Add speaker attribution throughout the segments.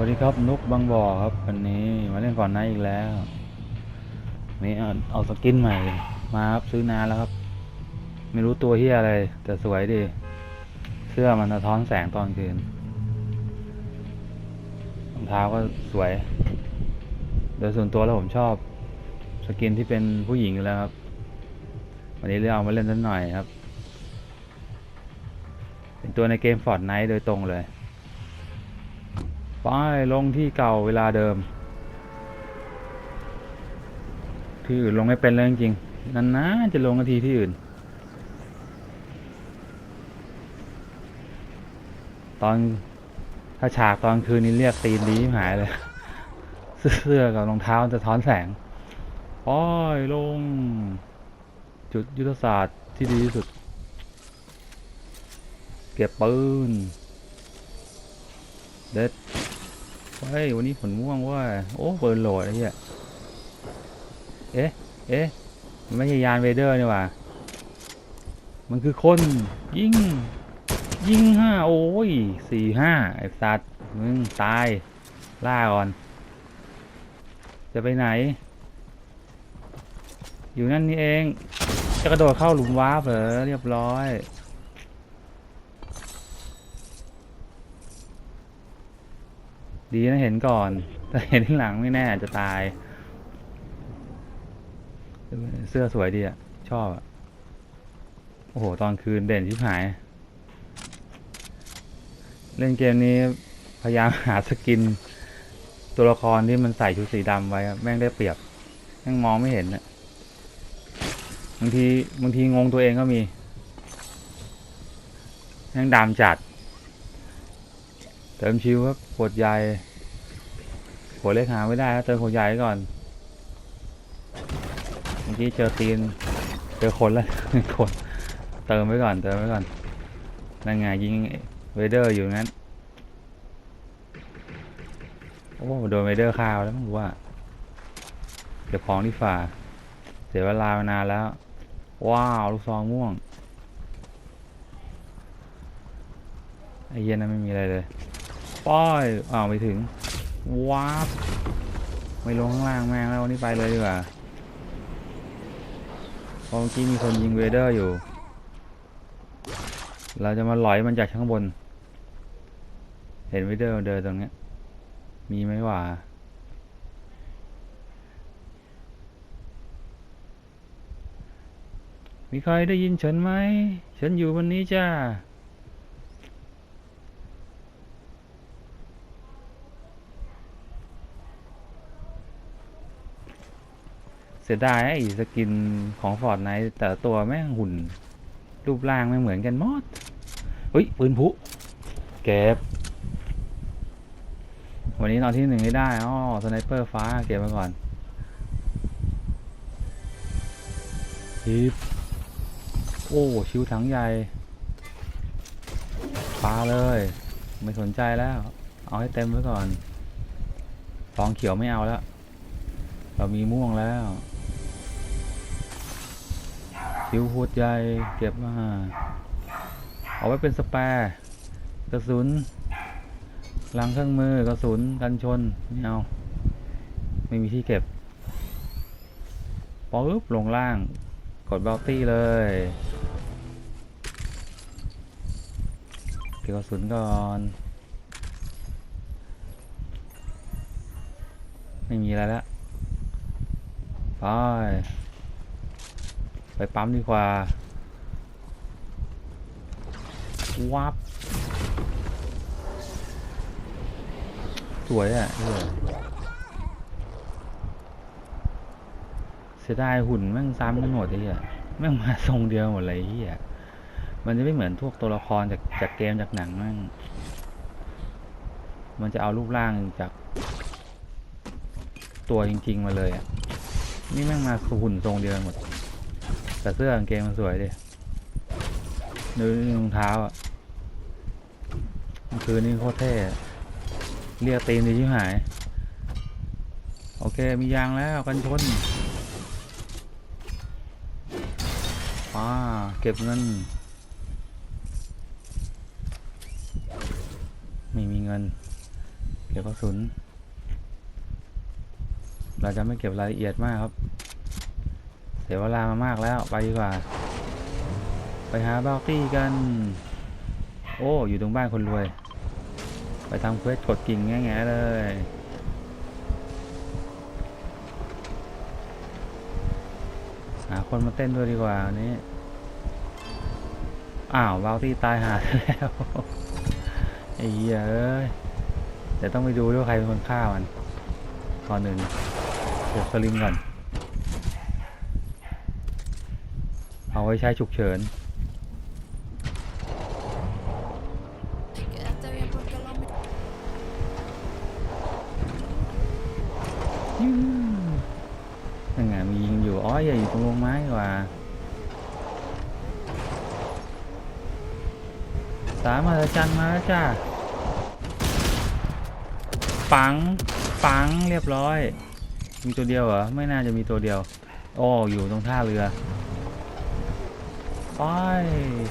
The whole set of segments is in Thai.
Speaker 1: วัสดีครับนุกบางบ่อครับวันนี้มาเล่นก่อนไนท์อีกแล้วนี่เอาเอาสกินใหม่ มาครับซื้อนานแล้วครับ ไม่รู้ตัวเฮียอะไร แต่สวยดีเสื้อมันสะท้อนแสงตอนคืนรองเท้าก็สวย โดยส่วนตัวแล้วผมชอบ สกินที่เป็นผู้หญิงอยู่แล้วครับ วันนี้เลือกเอามาเล่นสักหน่อยครับ เป็นตัวในเกมฟอร์ดไนท์โดยตรงเลย ไปลงที่เก่าเวลาเดิม ที่อื่นลงไม่เป็นเลยจริงๆนานๆจะลงนาทีที่อื่น ตอนถ้าฉากตอนคืนนี้เรียกตีนดีหายเลย เสื้อกับรองเท้าจะท้อนแสงป้อยลง จุดยุทธศาสตร์ที่ดีที่สุด เก็บปืนเด็ด เฮ้ยวันนี้ผลม่วงว่า โอ้เปิดโหลดไอ้เหี้ยเอ๊ะ เอ๊ะ มันไม่ใช่ยานเวเดอร์นี่หว่า มันคือคนยิงยิงห้าโอ้ยสี่ห้าไอ้สัตว์มึงตาย ล่าก่อน จะไปไหน อยู่นั่นนี่เอง จะกระโดดเข้าหลุมวาร์ปเหรอเรียบร้อย ดีนะเห็นก่อนถ้าเห็นที่หลังไม่แน่จะตาย เสื้อสวยดีอะ ชอบอะ โอ้โห ตอนคืนเด่นชิบหาย เล่นเกมนี้พยายามหาสกิน ตัวละครที่มันใส่ชุดสีดำไว้ แม่งได้เปรียบ แม่งมองไม่เห็นอะบางทีบางทีงงตัวเองก็มีแม่งดำจัด เติมชิวครับขวดใหญ่ขวดเล็กหาไม่ได้ครับเติมขวดใหญ่ก่อนเมื่อกี้เจอตีนเจอคนแล้วคนเติมไว้ก่อนเติมไว้ก่อนนั่นไงยิงเวเดอร์อยู่งั้นโอ้โดนเวเดอร์ฆ่าแล้วมั้งว่าเก็บของที่ฝ่า เสียเวลามานานแล้ว ว้าวลูกซองม่วงไอเย็นนั้นไม่มีอะไรเลย ป้อยอ้าวไปถึงว้าบไม่ลงข้างล่างแม่งแล้ววันนี้ไปเลยดีกว่าเพราะเมื่อกี้มีคนยิงเวเดอร์อยู่ เราจะมาหลอยมันจากข้างบน เห็นเวเดอร์เดินตรงนี้ มีไหมวะมีใครได้ยินฉันไหม ฉันอยู่บนนี้จ้า สียดายไอ้สกินของฟอร์ดไนท์แต่ตัวแม่งหุ่น รูปร่างไม่เหมือนกันหมดเฮ้ยปืนผุเก็บ วันนี้นอนที่หนึ่งให้ได้อ๋อสไนเปอร์ฟ้าเก็บมาก่อนฮิปโอ้ชิวถังใหญ่ปาเลย ไม่สนใจแล้ว เอาให้เต็มไว้ก่อนฟองเขียวไม่เอาแล้วเรามีม่วงแล้ว คิวโคตรใหญ่เก็บมาเอาไว้เป็นสแปร์กระสุนลังเครื่องมือกระสุนกันชนไม่เอาไม่มีที่เก็บปึ๊บลงล่าง กดเบลตี้เลยเก็บกระสุนก่อน ไม่มีอะไรแล้วไป ไปปั๊มดีกว่าวับสวยอะเออเสียดายหุ่นแม่งซ้ำกันหมดไอ้เหี้ยแม่งมาทรงเดียวหมดเลยไอ้เหี้ยมันจะไม่เหมือนพวกตัวละครจากจากเกมจากหนังแม่งมันจะเอารูปร่างจากตัวจริง ๆ มาเลยอะ นี่แม่งมาหุ่นทรงเดียวกันหมด แต่เสื้อกางเกงมันสวยดิดูรองเท้าอะมันคือนี่โคตรเท่เรียกตีนดีชิบหาย โอเคมียางแล้วกันชนป้าเก็บเงิน ไม่มีเงิน เก็บกระสุน เราจะไม่เก็บรายละเอียดมากครับ สียเวลามามากแล้วไปดีกว่า ไปหาบาวตี้กัน โอ้อยู่ตรงบ้านคนรวย ไปทำเควสกดกิ่งแง่ๆเลยหาคนมาเต้นด้วยดีกว่าวันนี้ อ้าวบาวตี้ตายหาแล้วไอ้เหี้ยเอ้ยเดี๋ยวต้องไปดูด้วยว่าใครเป็นคนฆ่ามันก่อนหนึ่งเก็บสลิงก่อน เอา ไว้ใช้ฉุกเฉินยูนั่นไงมียิงอยู่อ๋อยอยู่ตรงลงไม้กว่าสามอาจันมาแล้วจ้าปัง ปัง เรียบร้อย มีตัวเดียวเหรอ ไม่น่าจะมีตัวเดียว โอ้ อยู่ตรงท่าเรือ ไป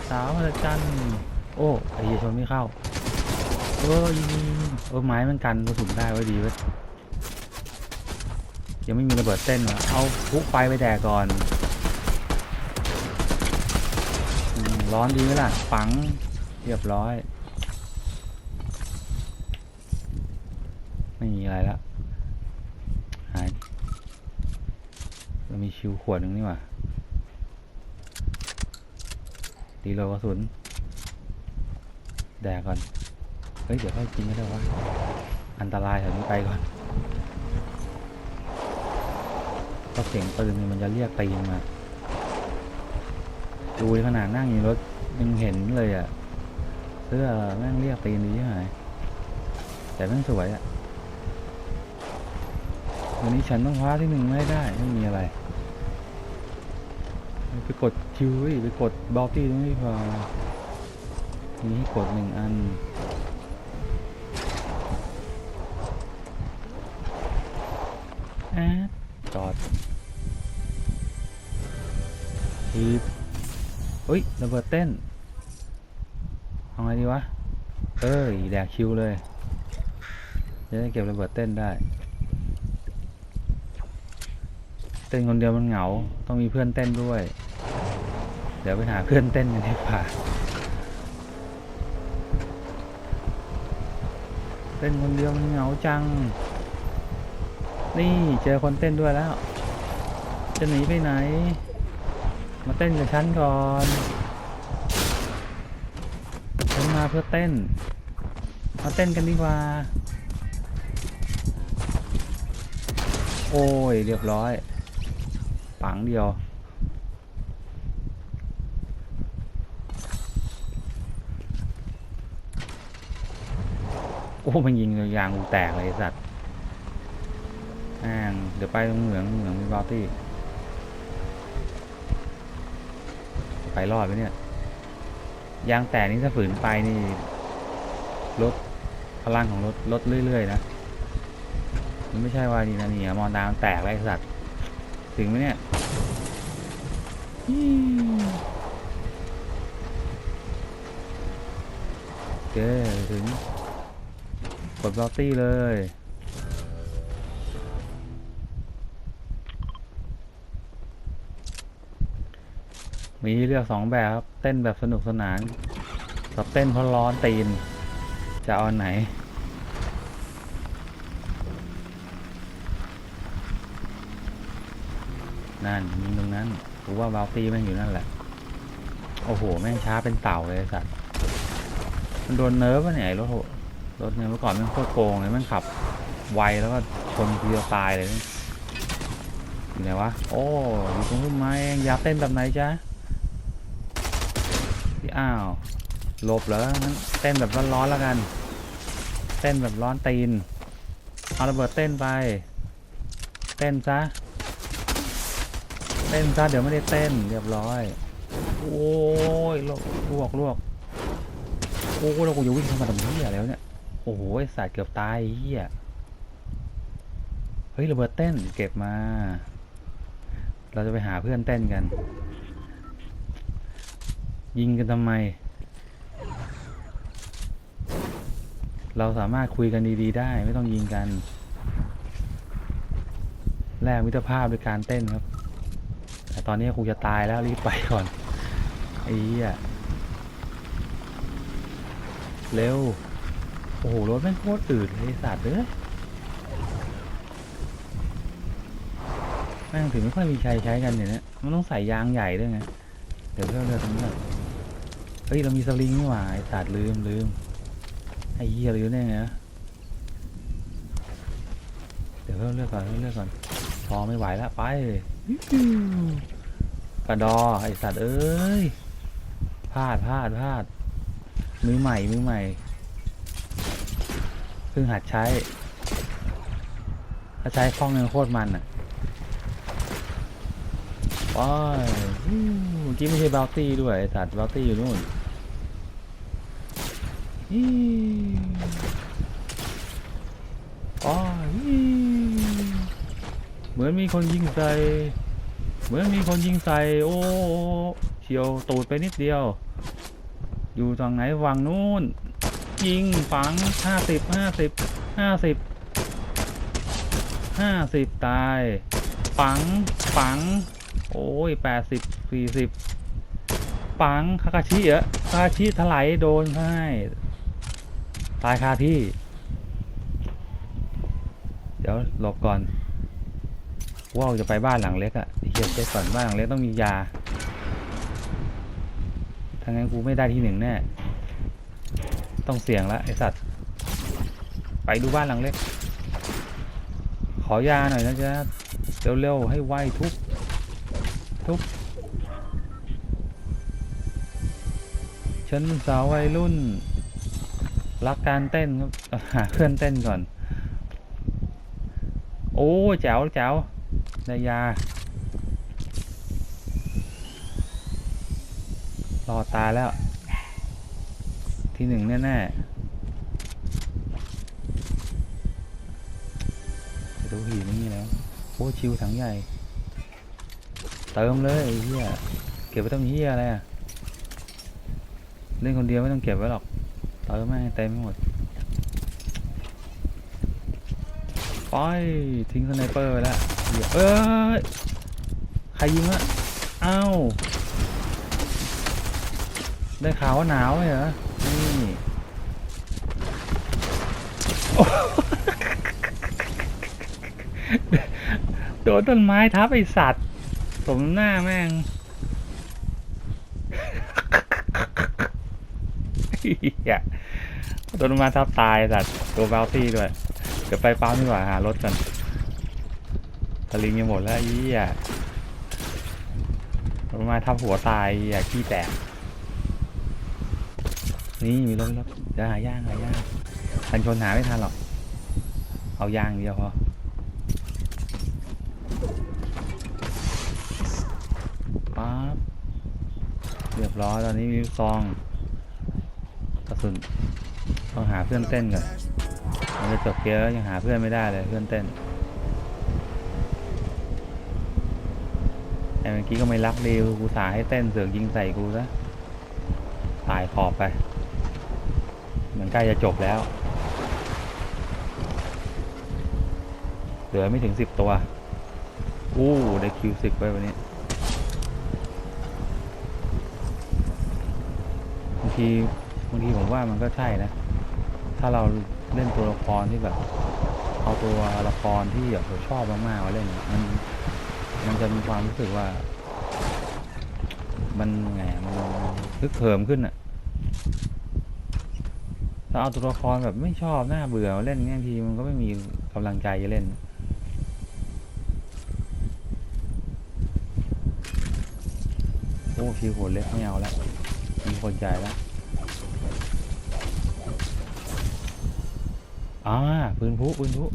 Speaker 1: สาวอาจันโอ้ไอ้เหี้ยชนไม่เข้าเออยิงเออไม้มันกันกระสุนได้ไว้ดีเว้ยยังไม่มีระเบิดเต้นวะเอาพุไฟไปแดกก่อนอมร้อนดีไหมล่ะปังเรียบร้อย ไม่มีอะไรแล้วหายเรามีชิวขวดหนึ่งนี่หว่า ตีโลกระสุน แดกก่อน เฮ้ย เดี๋ยวค่อยกินก็ได้วะ อันตรายแถวนี้ไปก่อนเพราะเสียงปืนมันจะเรียกตีนมา ดูขนาดนั่งอยู่รถยังเห็นเลยอะ่ะ เสื้อแม่งเรียกตีนดียังไงแต่แม่งสวยอะ่ะ วันนี้ฉันต้องคว้าที่หนึ่งไม่ได้ ไม่มีอะไร ไปกดคิวไปกดบอลตี้ตรงนี้พอมีให้กดหนึ่งอันแอดจอดทีบเฮ้ยระเบิดเต้นเอาไงดีวะ เอ้ยแดกคิวเลยจะได้เก็บระเบิดเต้นได้ เต้นคนเดียวมันเหงา ต้องมีเพื่อนเต้นด้วย เดี๋ยวไปหาเพื่อนเต้นกันดีกว่าเต้นคนเดียวมันเหงาจัง นี่เจอคนเต้นด้วยแล้ว จะหนีไปไหน มาเต้นกับฉันก่อนฉันมาเพื่อเต้น มาเต้นกันดีกว่า โอ้ยเรียบร้อย ปังเดียว อ้มันยิงยางกูแตกเลยสัตว์อ่างเดี๋ยวไปตรงเหมืองเหมืองมีบอตี้ไปรอดไหมเนี่ย ยางแตกนี่ถ้าฝืนไปนี่ลดพลังของรถลดเรื่อยๆนะมันไม่ใช่ว่านี่นะนี่อะมองดามันแตกแล้วไอ้สัตว์ถึงไหมเนี่ยอี้โอถึง ดบอตี้เลย มีเลือกสองแบบครับ เต้นแบบสนุกสนานกับเต้นเพราะร้อนตีน จะเอาไหนนั่นยิงตรงนั้นผมว่าบาวตี้แม่งอยู่นั่นแหละ โอ้โห แม่งช้าเป็นเต่าเลยสัตว์ มันโดนเนิร์ฟวะเนี่ยไอ้รถโห รถเนี่ยเมื่อก่อนม่งโคตรโกงเลยม่งขับ ไวแล้วก็ชนทีเดียวตายเลยนี่อยู่ไหนวะ โอ้อยู่ตรงพุ่มไม้เองอยากเต้นแบบไหนจ๊ะที่อ้าวหลบเหรองั้นเต้นแบบร้อนๆแล้วกัน เต้นแบบร้อนตีน เอาระเบิดเต้นไป เต้นซะ เต้นซะเดี๋ยวไม่ได้เต้นเรียบร้อย โอ้ยลวกลวกลวกโอ้เรากูจะวิ่งเข้ามาทำเหี้ยแล้วเนี่ย อ้โหสัตว์เกือบตายเหี้ยเฮ้ยระเบิดเต้นเก็บมา เราจะไปหาเพื่อนเต้นกัน ยิงกันทำไม เราสามารถคุยกันดีๆได้ไม่ต้องยิงกัน แลกมิตรภาพด้วยการเต้นครับ แต่ตอนนี้คงจะตายแล้วรีบไปก่อนไอ้เหี้ยเร็ว โอ้โห รถแม่งโคตรอืดเลยไอ้สัตว์เอ้ยแม่งถึงไม่ค่อยมีใครใช้กันเนี่ยนะมันต้องใส่ยางใหญ่ด้วยไง เดี๋ยวเรื่องเรือตรงนี้นเฮ้ย เรามีสลิงนี่หว่าไอ้สัตว์ลืมลืมไอ้เหี้ยลืมได้ไงวะเดี๋ยวเรื่องเลือกก่อนเรื่องเลือกก่อนพอไม่ไหวแล้วไปกระดอไอ้สัตว์เอ้ยพลาดพลาดพลาดมือใหม่มือใหม่ พิ่งหัดใช้ ถ้าใช้คล่องเนี่ยโคตรมันอะว้ายเมื่อกี้ไม่ใช่บาวตี้ด้วยสัตว์บาวตี้อยู่นู่นอีว้ายอีเหมือนมีคนยิงใส่ เหมือนมีคนยิงใส่ โอ้เฉียวตูดไปนิดเดียว อยู่ทางไหนวังนู้น ยิงฝังห้าสิบห้าสิบห้าสิบห้าสิบตาย ฝังฝัง โอ้ยแปดสิบสี่สิบฝังคาคาชิเหรอคาคาชิถลายโดนให้ตายคาที่ เดี๋ยวหลบก่อนว่าวจะไปบ้านหลังเล็กอะเฮียเช็คก่อนบ้านหลังเล็กต้องมียาถ้างั้นกูไม่ได้ที่หนึ่งแน่ ต้องเสี่ยงละไอสัตว์ ไปดูบ้านหลังเล็ก ขอยาหน่อยนะจ๊ะเร็วๆให้ไวทุบทุบฉันเป็นสาววัยรุ่น รักการเต้นครับหาเพื่อนเต้นก่อน โอ้แจ๋วแจ๋วได้ยารอตายแล้ว ที่หนึ่งแน่ๆจะดูหีไม่แล้วโอ้ชิวถังใหญ่ เติมเลยเฮียเก็บไว้ต้องเฮียอะไรอะเล่นคนเดียวไม่ต้องเก็บไว้หรอก เติมแม่งเต็มให้หมดไปทิ้งสไนเปอร์ไปแล้วเหี้ยเอ้ยใครยิงวะอ้าวได้ข่าวว่าหนาวไหมเหรอ นี่โดนต้นไม้ทับไอสัตว์สมหน้าแม่งโดนต้นไม้ทับตายสัตว์ตัวบาวตี้ด้วย เดี๋ยวไปปั๊มดีกว่าหารถกันสลิงยังหมดแล้วไอ้เหี้ยโดนต้นไม้ทับหัวตายอ้เหี้ยขี้แตก นี่มีรถมีรถเดี๋ยวหาย่างหาย่างทันชนหาไม่ทันหรอก เอาย่างเดียวพอป๊าบเรียบร้อยตอนนี้มีซองกระสุนต้องหาเพื่อนเต้นก่อนมันจะจบเกมแล้วยังหาเพื่อนไม่ได้เลยเพื่อนเต้นไอ้เมื่อกี้ก็ไม่รักดีกูสาให้เต้นเสือกยิงใส่กูซะตายขอบไป มันใกล้จะจบแล้ว เหลือไม่ถึงสิบตัว อู้ได้คิวสิบไปวันนี้บางทีบางทีผมว่ามันก็ใช่นะ ถ้าเราเล่นตัวละครที่แบบ เอาตัวละครที่แบบเราชอบมากๆมาเล่นมันมันจะมีความรู้สึกว่า มันไงอะมันคึกเขิมขึ้นอะ ถ้าเอาตัวละครแบบไม่ชอบหน่าเบื่อเล่นเงี้ยบางทีมันก็ไม่มีกำลังใจจะเล่นโอ้ชีหัวเล็กไม่เอาแล้วมีคนใจแล้วอ่าปืนพุปืนพุ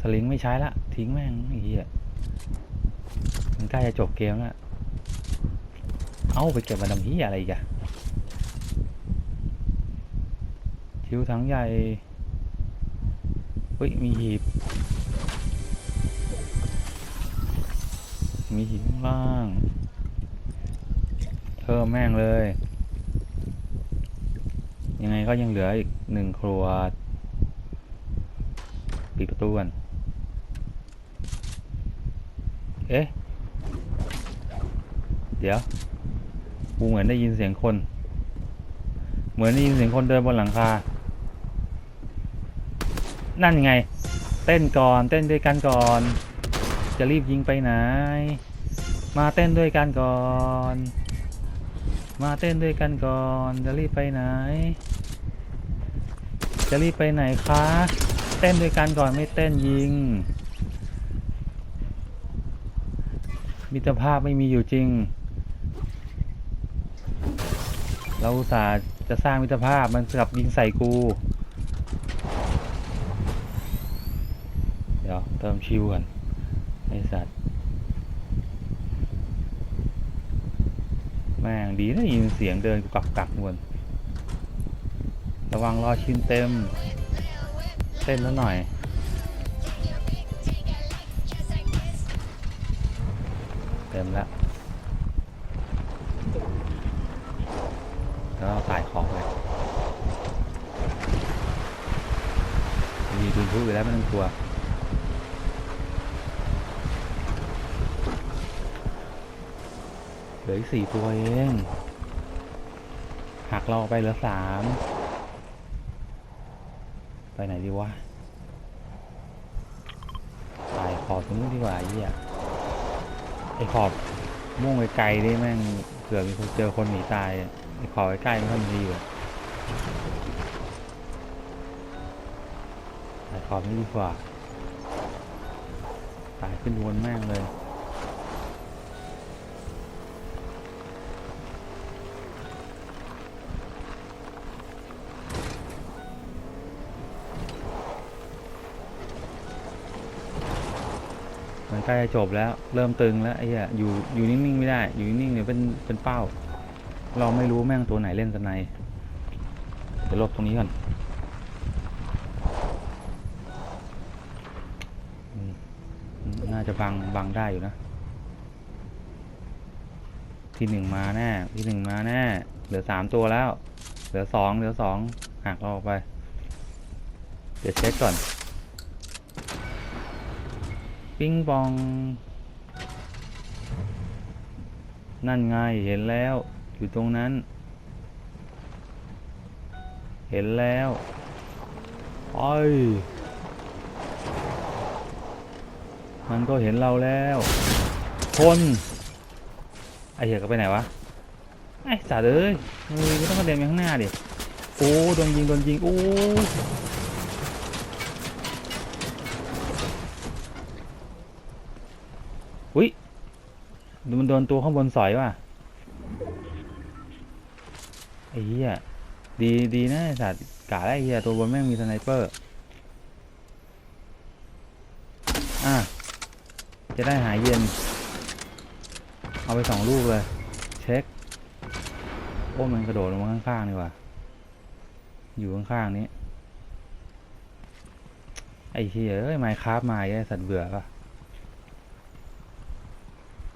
Speaker 1: สลิงไม่ใช้ละทิ้งแม่งไอ้เหี้ยมันใกล้จะจบเกมแล้วเอาไปเก็บมาดำเหี้ยอะไรอีกอะ คิวถังใหญ่เฮ้ย มีหีบ มีหีบข้างล่างเพิ่มแม่งเลย ยังไงก็ยังเหลืออีกหนึ่งครัว ปิดประตูกัน เอ๊ะ เดี๋ยว กูเหมือนได้ยินเสียงคน เหมือนได้ยินเสียงคนเดินบนหลังคา นั่นไง เต้นก่อน เต้นด้วยกันก่อน จะรีบยิงไปไหน มาเต้นด้วยกันก่อน มาเต้นด้วยกันก่อน จะรีบไปไหน จะรีบไปไหนคะ เต้นด้วยกันก่อนไม่เต้นยิง มิตรภาพไม่มีอยู่จริง เราอุตส่าห์จะสร้างมิตรภาพมันกลับยิงใส่กู เติมชิวก่อนไอสัตว์ แม่งดีนะยินเสียงเดินกักกักวนระวังรอชินเต็ม เต้นแล้วหน่อยเต็มแล้วแล้วเราใส่ของเลยมีดูทุกอยู่แล้วไม่ต้องกลัว เห ลืออีกสี่ตัวเองหักเราไปเหลือสามไปไหนดีวะไปขอบตรงนู้นดีกว่าไอ้เหี้ยไอ้ขอบม่วงไกลๆนี่แม่งเผื่อมีคนเจอคนหนีตายไอ้ขอบใกล้ๆไม่ค่อยมีอยู่ไอ้ขอบนี่ดีกว่าตายขึ้นวนแม่งเลย ล้จะจบแล้ว เริ่มตึงแล้วไอ้เหี้ยอยู่อยู่นิ่งๆไม่ได้ อยู่นิ่งๆเนี่ยเป็นเป็นเป้า เราไม่รู้แม่งตัวไหนเล่นสไนเดี๋ยวลบตรงนี้ก่อนอืมน่าจะบังบังได้อยู่นะ ที่หนึ่งมาแน่ ที่หนึ่งมาแน่ เหลือสามตัวแล้ว เหลือสองเหลือสองหักเราออกไป เดี๋ยวเช็คก่อน ปิ้งปอง นั่นไงเห็นแล้ว อยู่ตรงนั้น เห็นแล้วไอ้ยมันก็เห็นเราแล้วคนไอ้เหี้ยก็ไปไหนวะไอ้สัตว์เอ้ยมึงไม่ต้องกระเด็นไปข้างหน้าดิโอ้โดนยิงโดนยิงโอ้ อุ้ยดูมันโดนตัวข้างบนสอยว่ะไอ้เหี้ยดีดีนะสัตว์กะแล้วไอ้เหี้ยตัวบนแม่งมีสไนเปอร์ อะ จะได้หายเย็น เอาไปสองลูกเลย เช็ค โอ้มันกระโดดลงมาข้างๆนี่ว่ะอยู่ข้างๆนี้ ไอ้เหี้ยเอ้ยไมค์คราฟมาไอ้สัตว์เบื่อปะ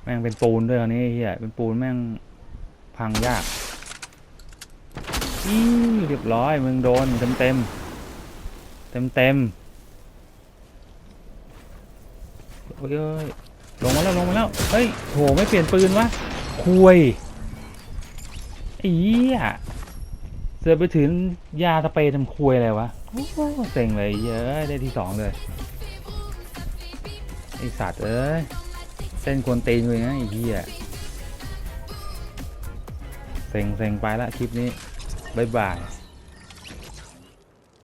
Speaker 1: แม่งเป็นปูนด้วยอันนี้เฮียเป็นปูนแม่งพังยากอีเรียบร้อยมึงโดนเต็มเต็มเต็มเต็มโอ้ยเอ้ยลงมาแล้วลงมาแล้วเฮ้ยโหไม่เปลี่ยนปืนวะคุยอ้เหี้ยเสือไปถึงยาสเปรย์ทำคุยอะไรวะเซ็งเลยเยอะได้ที่สองเลยไอสัตว์เอ้ย เส้นควรตีนเลยนะไอ้เหี้ยเซ็งเซ็งไปละคลิปนี้ บ๊ายบาย